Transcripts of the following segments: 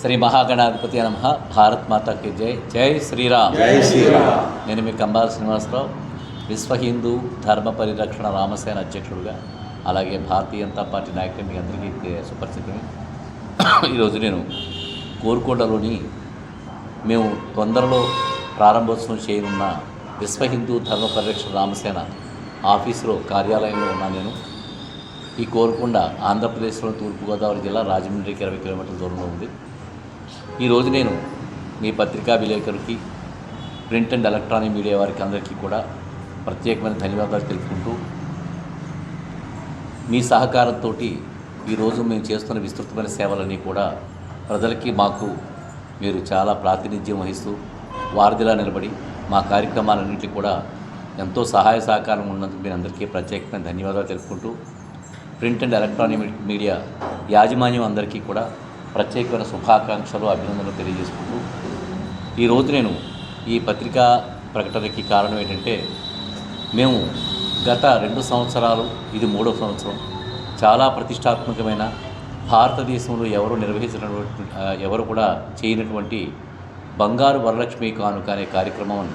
శ్రీ మహాగణాధిపతి నమ భారత్ మాతాకి జై. జై శ్రీరామ్. జై శ్రీరామ్. నేను మీ కంబాల శ్రీనివాసరావు విశ్వ హిందూ ధర్మ పరిరక్షణ రామసేన అధ్యక్షుడుగా అలాగే భారతీయ జనతా పార్టీ నాయకులు మీ అందరికీ సుపరిచితమే. ఈరోజు నేను కోరుకోటలోని మేము తొందరలో ప్రారంభోత్సవం చేయనున్న విశ్వ హిందూ ధర్మ పరిరక్షణ రామసేన ఆఫీసులో కార్యాలయంలో ఉన్నాను నేను. ఈ కోరుకొండ ఆంధ్రప్రదేశ్లో తూర్పుగోదావరి జిల్లా రాజమండ్రికి ఇరవై కిలోమీటర్ల దూరంలో ఉంది. ఈరోజు నేను మీ పత్రికా విలేకరులకి ప్రింట్ అండ్ ఎలక్ట్రానిక్ మీడియా వారికి అందరికీ కూడా ప్రత్యేకమైన ధన్యవాదాలు తెలుపుకుంటూ మీ సహకారంతో ఈరోజు మేము చేస్తున్న విస్తృతమైన సేవలన్నీ కూడా ప్రజలకి మాకు మీరు చాలా ప్రాతినిధ్యం వహిస్తూ వారధిలా నిలబడి మా కార్యక్రమాలన్నింటినీ కూడా ఎంతో సహాయ సహకారం ఉన్నందుకు మీ అందరికీ ప్రత్యేకమైన ధన్యవాదాలు తెలుపుకుంటూ ప్రింట్ అండ్ ఎలక్ట్రానిక్ మీడియా యాజమాన్యం అందరికీ కూడా ప్రత్యేకమైన శుభాకాంక్షలు అభినందనలు తెలియజేసుకుంటూ ఈరోజు నేను ఈ పత్రికా ప్రకటనకి కారణం ఏంటంటే మేము గత రెండు సంవత్సరాలు ఇది మూడో సంవత్సరం చాలా ప్రతిష్టాత్మకమైన భారతదేశంలో ఎవరు నిర్వహించినటువంటి ఎవరు కూడా చేయనటువంటి బంగారు వరలక్ష్మి కానుక అనే కార్యక్రమం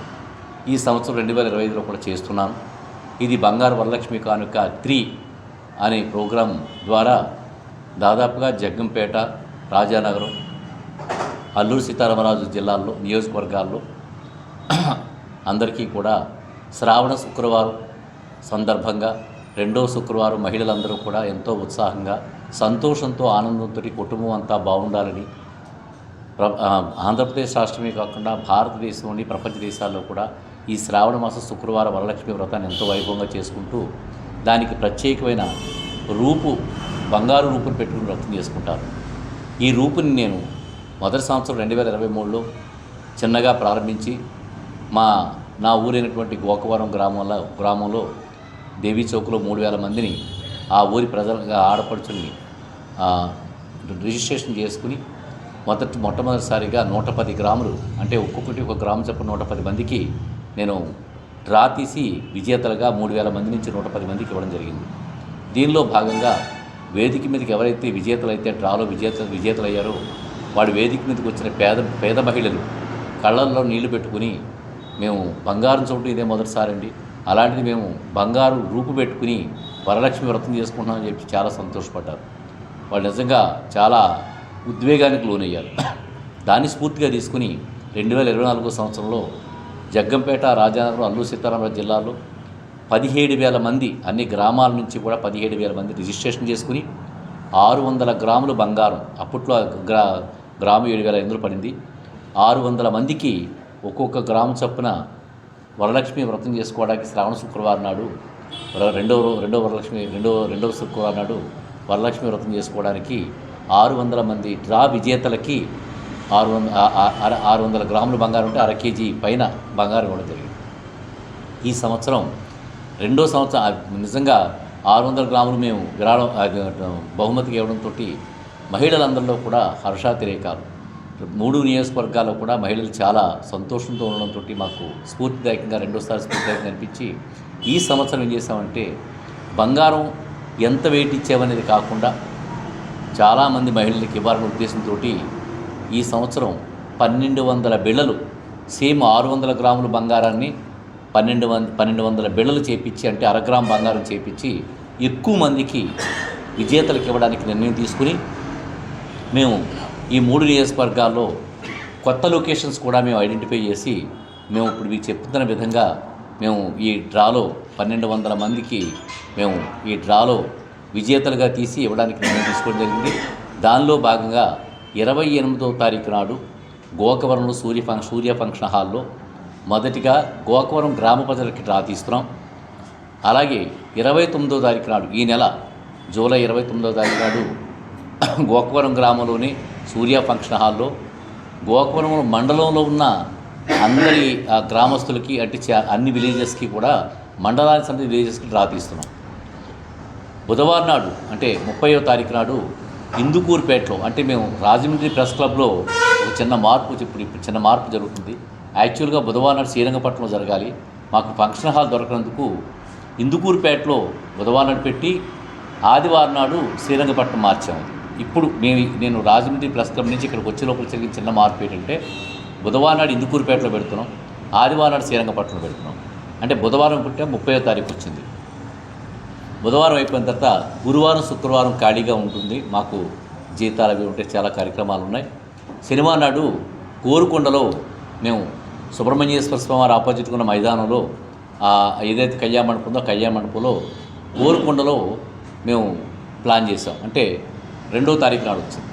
ఈ సంవత్సరం రెండు వేల ఇరవై ఐదులో కూడా చేస్తున్నాను ఇది బంగారు వరలక్ష్మి కానుక త్రీ అనే ప్రోగ్రాం ద్వారా దాదాపుగా జగ్గంపేట రాజానగరం అల్లూరు సీతారామరాజు జిల్లాల్లో నియోజకవర్గాల్లో అందరికీ కూడా శ్రావణ శుక్రవారం సందర్భంగా రెండో శుక్రవారం మహిళలందరూ కూడా ఎంతో ఉత్సాహంగా సంతోషంతో ఆనందంతో కుటుంబం అంతా బాగుండాలని ప్ర ఆంధ్రప్రదేశ్ రాష్ట్రమే కాకుండా భారతదేశంలోని ప్రపంచ దేశాల్లో కూడా ఈ శ్రావణ మాస శుక్రవారం వరలక్ష్మి వ్రతాన్ని ఎంతో వైభవంగా చేసుకుంటూ దానికి ప్రత్యేకమైన రూపు బంగారు రూపును పెట్టుకుని వ్రతం చేసుకుంటారు. ఈ రూపుని నేను మొదటి సంవత్సరం రెండు వేల ఇరవై మూడులో చిన్నగా ప్రారంభించి మా నా ఊరైనటువంటి గోకవరం గ్రామంలో గ్రామంలో దేవీ చౌక్లో మూడు వేల మందిని ఆ ఊరి ప్రజలుగా ఆడపడుచుల్ని రిజిస్ట్రేషన్ చేసుకుని మొదటి మొట్టమొదటిసారిగా నూట పది గ్రాములు అంటే ఒక్కొక్కటి ఒక గ్రాము చొప్పున నూట పది మందికి నేను డ్రా తీసి విజేతలుగా మూడు వేల మంది నుంచి నూట పది మందికి ఇవ్వడం జరిగింది. దీనిలో భాగంగా వేదిక మీదకి ఎవరైతే విజేతలు అయితే డ్రాలో విజేత విజేతలయ్యారో వాడు వేదిక మీదకి వచ్చిన పేద పేద మహిళలు కళ్ళల్లో నీళ్ళు పెట్టుకుని మేము బంగారం చూడటం ఇదే మొదటిసారండి. అలాంటిది మేము బంగారు రూపు పెట్టుకుని వరలక్ష్మి వ్రతం చేసుకుంటున్నామని చెప్పి చాలా సంతోషపడ్డారు. వాళ్ళు నిజంగా చాలా ఉద్వేగానికి లోనయ్యారు. దాన్ని స్ఫూర్తిగా తీసుకుని రెండు వేల ఇరవై నాలుగో సంవత్సరంలో జగ్గంపేట రాజానగరం అల్లూరు సీతారామరాజు జిల్లాలో పదిహేడు వేల మంది అన్ని గ్రామాల నుంచి కూడా పదిహేడు వేల మంది రిజిస్ట్రేషన్ చేసుకుని ఆరు వందల గ్రాములు బంగారం అప్పట్లో గ్రా గ్రాము ఏడు వేల ఎనిమిది పడింది. ఆరు వందల మందికి ఒక్కొక్క గ్రాము చొప్పున వరలక్ష్మి వ్రతం చేసుకోవడానికి శ్రావణ శుక్రవారం నాడు రెండవ రెండవ వరలక్ష్మి రెండవ రెండవ శుక్రవారం నాడు వరలక్ష్మి వ్రతం చేసుకోవడానికి ఆరు వందల మంది డ్రా విజేతలకి ఆరు వంద అర- ఆరు వందల గ్రాములు బంగారం ఉంటే అర కేజీ పైన బంగారం ఇవ్వడం జరిగింది. ఈ సంవత్సరం రెండో సంవత్సరం నిజంగా ఆరు వందల గ్రాములు మేము విరాళం బహుమతికి ఇవ్వడంతో మహిళలందరిలో కూడా హర్షాతిరేకాలు మూడు నియోజకవర్గాల్లో కూడా మహిళలు చాలా సంతోషంతో ఉండడంతో మాకు స్ఫూర్తిదాయకంగా రెండోసారి స్ఫూర్తిదాయకంగా అనిపించి ఈ సంవత్సరం ఏం చేసామంటే బంగారం ఎంత వెయిట్ ఇచ్చామనేది కాకుండా చాలామంది మహిళలకు ఇవ్వాలనే ఉద్దేశంతో ఈ సంవత్సరం పన్నెండు వందల బిళ్ళలు సేమ్ ఆరు వందల గ్రాముల బంగారాన్ని పన్నెండు వంద పన్నెండు వందల బిళ్ళలు చేపించి అంటే అరగ్రామ్ బంగారం చేపించి ఎక్కువ మందికి విజేతలకు ఇవ్వడానికి నిర్ణయం తీసుకుని మేము ఈ మూడు నియోజకవర్గాల్లో కొత్త లొకేషన్స్ కూడా మేము ఐడెంటిఫై చేసి మేము ఇప్పుడు మీకు చెప్తున్న విధంగా మేము ఈ డ్రాలో పన్నెండు వందల మందికి మేము ఈ డ్రాలో విజేతలుగా తీసి ఇవ్వడానికి నిర్ణయం తీసుకోవడం జరిగింది. దానిలో భాగంగా ఇరవై ఎనిమిదవ తారీఖు నాడు గోకవరంలో సూర్య ఫంక్ సూర్య ఫంక్షన్ హాల్లో మొదటిగా గోకవరం గ్రామ ప్రజలకి డ్రా తీస్తున్నాం. అలాగే ఇరవై తొమ్మిదో తారీఖు నాడు ఈ నెల జూలై ఇరవై తొమ్మిదో తారీఖు నాడు గోకవరం గ్రామంలోని సూర్య ఫంక్షన్ హాల్లో గోకవరం మండలంలో ఉన్న అందరి ఆ, గ్రామస్తులకి అంటే చా- అన్ని విలేజెస్కి కూడా మండలానికి సంబంధించిన విలేజెస్కి డ్రా తీస్తున్నాం. బుధవారం నాడు అంటే ముప్పయో తారీఖు నాడు ఇందుకూరుపేటలో అంటే మేము రాజమండ్రి ప్రెస్ క్లబ్లో ఒక చిన్న మార్పు ఇప్పుడు ఇప్పుడు చిన్న మార్పు జరుగుతుంది. యాక్చువల్గా బుధవారం నాడు శ్రీరంగపట్నంలో జరగాలి. మాకు ఫంక్షన్ హాల్ దొరకనందుకు ఇందుకూరుపేటలో బుధవారం నాడు పెట్టి ఆదివారం నాడు శ్రీరంగపట్నం మార్చాము. ఇప్పుడు మేము నేను రాజమండ్రి ప్రెస్ క్లబ్ నుంచి ఇక్కడికి వచ్చే లోపల జరిగిన చిన్న మార్పు ఏంటంటే బుధవారం నాడు ఇందుకూరుపేటలో పెడుతున్నాం. ఆదివారం నాడు శ్రీరంగపట్నంలో పెడుతున్నాం. అంటే బుధవారం పుట్టే ముప్పై తారీఖు వచ్చింది. బుధవారం అయిపోయిన తర్వాత గురువారం శుక్రవారం ఖాళీగా ఉంటుంది. మాకు జీతాలు అవి ఉంటే చాలా కార్యక్రమాలు ఉన్నాయి. శనివారం నాడు కోరుకొండలో మేము సుబ్రహ్మణ్యేశ్వర స్వామి వారి ఆపోజిట్ ఉన్న మైదానంలో ఆ ఏదైతే కళ్యాణ మండపం ఉందో కళ్యాణ మండపంలో కోరుకొండలో మేము ప్లాన్ చేసాం అంటే రెండో తారీఖు నాడు వచ్చింది.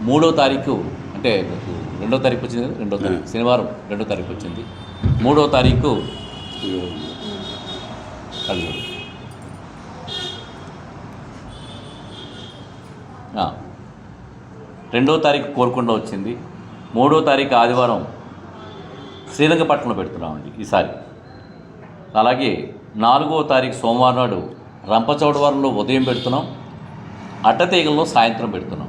మూడో తారీఖు అంటే మీకు రెండో తారీఖు వచ్చింది రెండో తారీఖు. శనివారం రెండో తారీఖు వచ్చింది. మూడో తారీఖు. రెండో తారీఖు కోరుకొండ వచ్చింది. మూడో తారీఖు ఆదివారం శ్రీరంగపట్నంలో పెడుతున్నామండి ఈసారి. అలాగే నాలుగో తారీఖు సోమవారం నాడు రంపచోడవరంలో ఉదయం పెడుతున్నాం అడ్డతీగల్లో సాయంత్రం పెడుతున్నాం.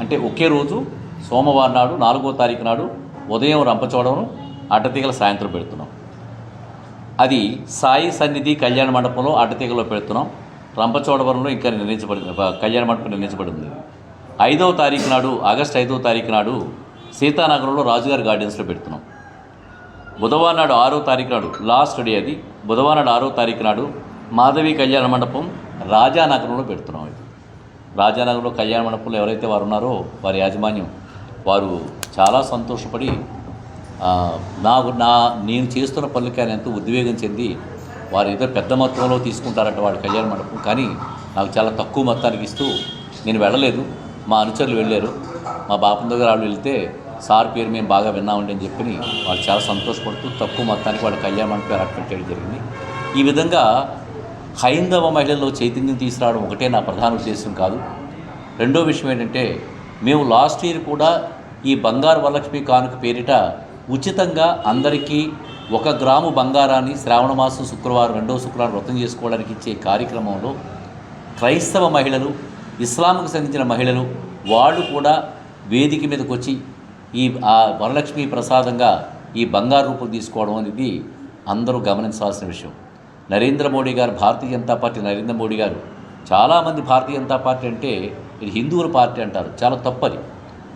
అంటే ఒకే రోజు సోమవారం నాడు నాలుగో తారీఖు నాడు ఉదయం రంపచోడవరం అడ్డతీగల సాయంత్రం పెడుతున్నాం. అది సాయి సన్నిధి కళ్యాణ మండపంలో అడ్డతీగలో పెడుతున్నాం. రంపచోడవరంలో ఇంకా నిర్ణయించబడింది కళ్యాణ మండపం నిర్ణయించబడింది. ఐదవ తారీఖు నాడు ఆగస్ట్ ఐదవ తారీఖు నాడు సీతానగరంలో రాజుగారి గార్డెన్స్లో పెడుతున్నాం. బుధవారం నాడు ఆరో తారీఖు నాడు లాస్ట్ డే అది. బుధవారం నాడు ఆరో తారీఖు నాడు మాధవి కళ్యాణ మండపం రాజానగరంలో పెడుతున్నాం ఇది. రాజానగరంలో కళ్యాణ మండపంలో ఎవరైతే వారు ఉన్నారో వారి యాజమాన్యం వారు చాలా సంతోషపడి నాకు నా నేను చేస్తున్న పనులకి ఆయన ఎంతో ఉద్వేగం చెంది వారు ఏదో పెద్ద మొత్తంలో తీసుకుంటారంట వాడు కళ్యాణ మండపం. కానీ నాకు చాలా తక్కువ మొత్తానికి ఇస్తూ నేను వెళ్ళలేదు. మా అనుచరులు వెళ్ళారు. మా బాపం దగ్గర వాళ్ళు వెళ్తే సార్ పేరు మేము బాగా విన్నామండి అని చెప్పి వాళ్ళు చాలా సంతోషపడుతూ తక్కువ మొత్తానికి వాళ్ళ కళ్యాణ మండపం ఏర్పాటు చేయడం జరిగింది. ఈ విధంగా హైందవ మహిళల్లో చైతన్యం తీసుకురావడం ఒకటే నా ప్రధాన ఉద్దేశం కాదు. రెండో విషయం ఏంటంటే మేము లాస్ట్ ఇయర్ కూడా ఈ బంగారు వరలక్ష్మి కానుక పేరిట ఉచితంగా అందరికీ ఒక గ్రాము బంగారాన్ని శ్రావణ మాసం శుక్రవారం రెండవ శుక్రవారం వ్రతం చేసుకోవడానికి ఇచ్చే కార్యక్రమంలో క్రైస్తవ మహిళలు ఇస్లాంకు సంబంధించిన మహిళలు వాళ్ళు కూడా వేదిక మీదకి వచ్చి ఈ ఆ వరలక్ష్మి ప్రసాదంగా ఈ బంగారు రూపం తీసుకోవడం అనేది అందరూ గమనించాల్సిన విషయం. నరేంద్ర మోడీ గారు భారతీయ జనతా పార్టీ నరేంద్ర మోడీ గారు చాలామంది భారతీయ జనతా పార్టీ అంటే ఇది హిందువుల పార్టీ అంటారు చాలా తప్పది.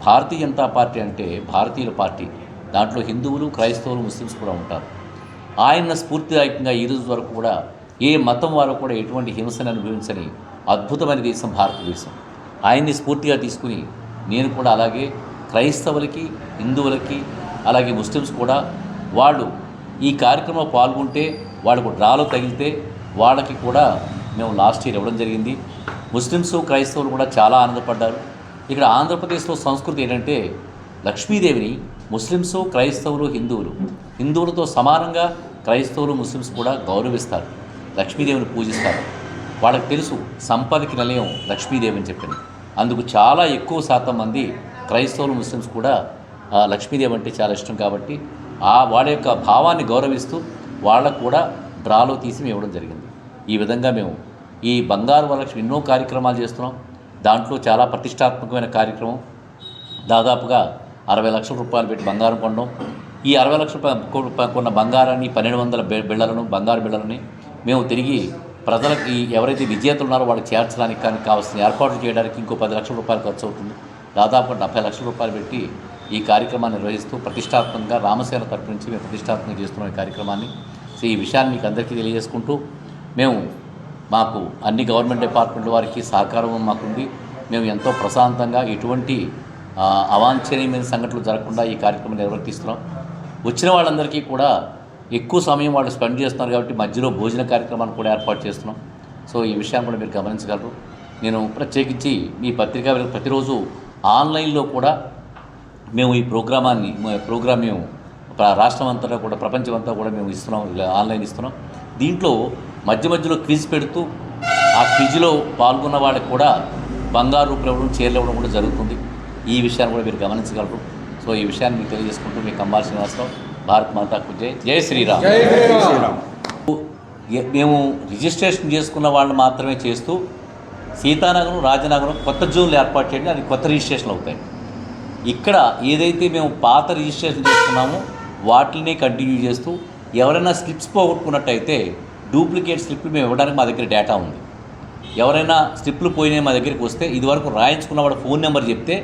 భారతీయ జనతా పార్టీ అంటే భారతీయుల పార్టీ దాంట్లో హిందువులు క్రైస్తవులు ముస్లిమ్స్ కూడా ఉంటారు. ఆయన స్ఫూర్తిదాయకంగా ఈ రోజు వరకు కూడా ఏ మతం వారు కూడా ఎటువంటి హింసను అనుభవించని అద్భుతమైన దేశం భారతదేశం. ఆయన్ని స్ఫూర్తిగా తీసుకుని నేను కూడా అలాగే క్రైస్తవులకి హిందువులకి అలాగే ముస్లిమ్స్ కూడా వాళ్ళు ఈ కార్యక్రమంలో పాల్గొంటే వాళ్ళకు డ్రాలో తగిలితే వాళ్ళకి కూడా మేము లాస్ట్ ఇయర్ ఇవ్వడం జరిగింది. ముస్లిమ్స్ క్రైస్తవులు కూడా చాలా ఆనందపడ్డారు. ఇక్కడ ఆంధ్రప్రదేశ్లో సంస్కృతి ఏంటంటే లక్ష్మీదేవిని ముస్లిమ్స్ క్రైస్తవులు హిందువులు హిందువులతో సమానంగా క్రైస్తవులు ముస్లిమ్స్ కూడా గౌరవిస్తారు. లక్ష్మీదేవిని పూజిస్తారు. వాళ్ళకి తెలుసు సంపదకి నిలయం లక్ష్మీదేవి అని చెప్పింది. అందుకు చాలా ఎక్కువ శాతం మంది క్రైస్తవులు ముస్లిమ్స్ కూడా లక్ష్మీదేవి అంటే చాలా ఇష్టం కాబట్టి ఆ వాళ్ళ యొక్క భావాన్ని గౌరవిస్తూ వాళ్ళకు కూడా డ్రాలో తీసి మేము ఇవ్వడం జరిగింది. ఈ విధంగా మేము ఈ బంగారు వరలక్ష్మి ఎన్నో కార్యక్రమాలు చేస్తున్నాం. దాంట్లో చాలా ప్రతిష్టాత్మకమైన కార్యక్రమం. దాదాపుగా అరవై లక్షల రూపాయలు పెట్టి బంగారం కొనడం ఈ అరవై లక్షల కొన్న బంగారాన్ని పన్నెండు వందల బిళ్ళలను బంగారు బిళ్ళలని మేము తిరిగి ప్రజలకి ఎవరైతే విజేతలు ఉన్నారో వాళ్ళకి చేర్చడానికి కానీ కావాల్సిన ఏర్పాట్లు చేయడానికి ఇంకో పది లక్షల రూపాయలు ఖర్చు అవుతుంది. దాదాపు డెబ్బై లక్షల రూపాయలు పెట్టి ఈ కార్యక్రమాన్ని నిర్వహిస్తూ ప్రతిష్టాత్మకంగా రామసేన తరపు నుంచి మేము ప్రతిష్టాత్మకంగా చేస్తున్నాం ఈ కార్యక్రమాన్ని. సో ఈ విషయాన్ని మీకు అందరికీ తెలియజేసుకుంటూ మేము మాకు అన్ని గవర్నమెంట్ డిపార్ట్మెంట్ వారికి సహకారం మాకుంది. మేము ఎంతో ప్రశాంతంగా ఎటువంటి అవాంఛనీయమైన సంఘటనలు జరగకుండా ఈ కార్యక్రమం నిర్వర్తిస్తున్నాం. వచ్చిన వాళ్ళందరికీ కూడా ఎక్కువ సమయం వాళ్ళు స్పెండ్ చేస్తున్నారు కాబట్టి మధ్యలో భోజన కార్యక్రమాన్ని కూడా ఏర్పాటు చేస్తున్నాం. సో ఈ విషయాన్ని కూడా మీరు గమనించగలరు. నేను ప్రత్యేకించి మీ పత్రికా ప్రతిరోజు ఆన్లైన్లో కూడా మేము ఈ ప్రోగ్రామాన్ని ప్రోగ్రామ్ మేము రాష్ట్రం అంతటా కూడా ప్రపంచం అంతా కూడా మేము ఇస్తున్నాం ఆన్లైన్ ఇస్తున్నాం. దీంట్లో మధ్య మధ్యలో క్విజ్ పెడుతూ ఆ క్విజ్లో పాల్గొన్న వాళ్ళకి కూడా బంగారు రూపాయలు ఇవ్వడం చీరలు ఇవ్వడం కూడా జరుగుతుంది. ఈ విషయాన్ని కూడా మీరు గమనించగలరు. సో ఈ విషయాన్ని మీకు తెలియజేసుకుంటూ మీ కంబాల్ శ్రీనివాసరావు భారత్ మాతాకు జై. జై శ్రీరామ్. మేము రిజిస్ట్రేషన్ చేసుకున్న వాళ్ళని మాత్రమే చేస్తూ సీతానగరం రాజనగరం కొత్త జోన్లు ఏర్పాటు చేయండి అది కొత్త రిజిస్ట్రేషన్లు అవుతాయి. ఇక్కడ ఏదైతే మేము పాత రిజిస్ట్రేషన్ చేసుకున్నామో వాటిని కంటిన్యూ చేస్తూ ఎవరైనా స్లిప్స్ పోగొట్టుకున్నట్టయితే డూప్లికేట్ స్లిప్ మేము ఇవ్వడానికి మా దగ్గర డేటా ఉంది. ఎవరైనా స్లిప్లు పోయినాయి మా దగ్గరికి వస్తే ఇదివరకు రాయించుకున్న వాడు ఫోన్ నెంబర్ చెప్తే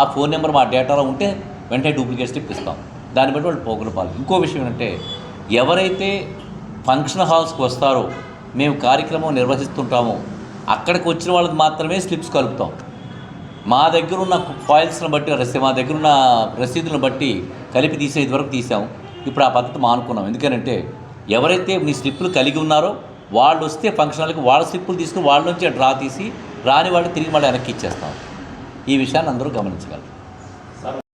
ఆ ఫోన్ నెంబర్ మా డేటాలో ఉంటే వెంటనే డూప్లికేట్ స్లిప్ ఇస్తాం. దాన్ని బట్టి వాళ్ళు పోగులు పాలు. ఇంకో విషయం ఏంటంటే ఎవరైతే ఫంక్షన్ హాల్స్కి వస్తారో మేము కార్యక్రమం నిర్వహిస్తుంటామో అక్కడికి వచ్చిన వాళ్ళకి మాత్రమే స్లిప్స్ కలుపుతాం. మా దగ్గర ఉన్న ఫాయిల్స్ని బట్టి మా దగ్గర ఉన్న రసీదులను బట్టి కలిపి తీసే ఇదివరకు తీసాం. ఇప్పుడు ఆ పద్ధతి మానుకున్నాం. ఎందుకంటే ఎవరైతే మీ స్లిప్పులు కలిగి ఉన్నారో వాళ్ళు వస్తే ఫంక్షన్లకు వాళ్ళ స్లిప్పులు తీసుకుని వాళ్ళ నుంచి డ్రా తీసి రాని వాళ్ళు తిరిగి మళ్ళీ వెనక్కి ఇచ్చేస్తాం. ఈ విషయాన్ని అందరూ గమనించగలరు.